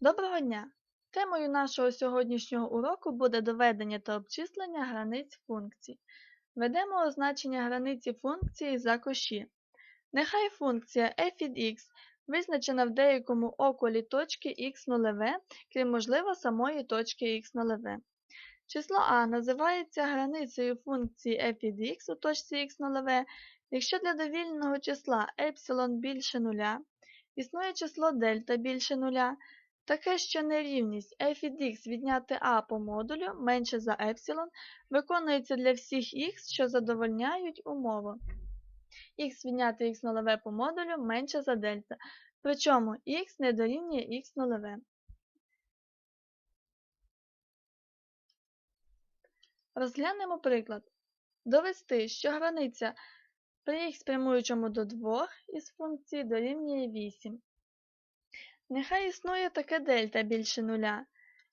Доброго дня! Темою нашого сьогоднішнього уроку буде доведення та обчислення границь функцій. Ведемо означення границі функції за коші. Нехай функція f від x визначена в деякому околі точки x нульове, крім можливо самої точки x нульове. Число а називається границею функції f від x у точці x нульове, якщо для довільного числа епсилон більше нуля, існує число дельта більше нуля, Таке, що нерівність f від x відняти a по модулю менше за епсилон виконується для всіх х, що задовольняють умову. х відняти х нульове по модулю менше за дельта, причому х не дорівнює х нульове. Розглянемо приклад. Довести, що границя при х прямуючому до 2 із функції дорівнює 8. Нехай існує таке дельта більше нуля,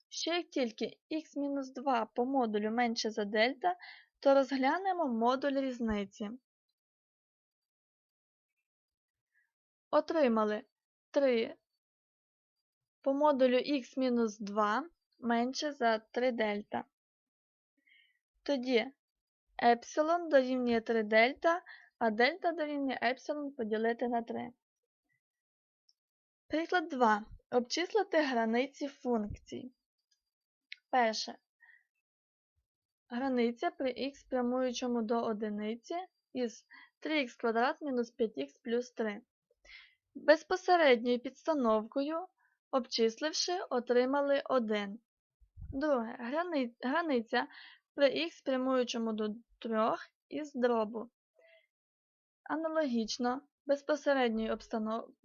що як тільки х-2 по модулю менше за дельта, то розглянемо модуль різниці. Отримали 3 по модулю х-2 менше за 3 дельта. Тоді епсилон дорівнює 3 дельта, а дельта дорівнює епсилон поділити на 3. Приклад 2. Обчислити границі функцій. Перше. Границя при х прямуючому до одиниці із 3х квадрат мінус 5х плюс 3. Безпосередньою підстановкою, обчисливши, отримали 1. Друге. Границя при х прямуючому до 3 із дробу. Аналогічно Безпосередньою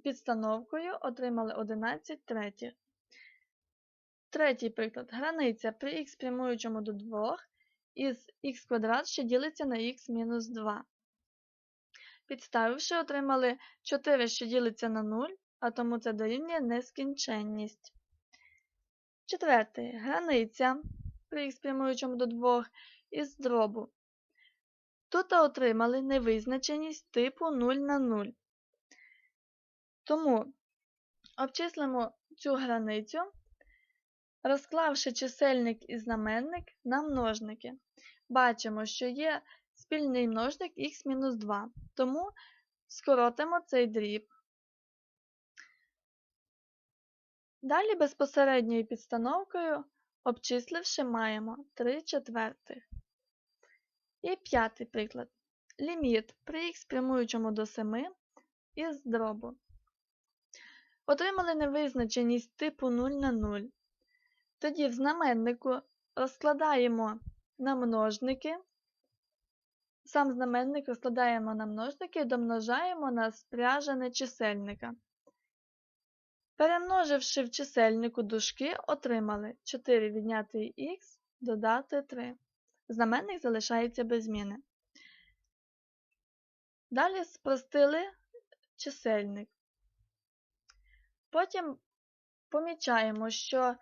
підстановкою отримали 11 третіх. Третій приклад. Границя при х прямуючому до 2 із х квадрат, що ділиться на х мінус 2. Підставивши, отримали 4, що ділиться на 0, а тому це дорівнює нескінченність. Четвертий. Границя при х прямуючому до 2 із дробу Тут отримали невизначеність типу 0 на 0. Тому обчислимо цю границю, розклавши чисельник і знаменник на множники. Бачимо, що є спільний множник х-2, тому скоротимо цей дріб. Далі безпосередньою підстановкою, обчисливши, маємо 3 четвертих. І п'ятий приклад. Ліміт при х прямуючому до 7 із дробу. Отримали невизначеність типу 0 на 0. Тоді в знаменнику розкладаємо на множники. Сам знаменник розкладаємо на множники і домножаємо на спряжене чисельника. Перемноживши в чисельнику дужки, отримали 4 відняти х додати 3 знаменник залишається без зміни. Далі спростили чисельник. Потім помічаємо, що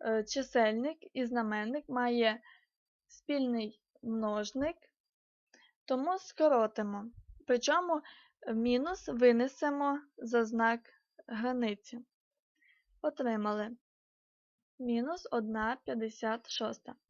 е, чисельник і знаменник має спільний множник, тому скоротимо. Причому мінус винесемо за знак границі. Отримали мінус 1,56.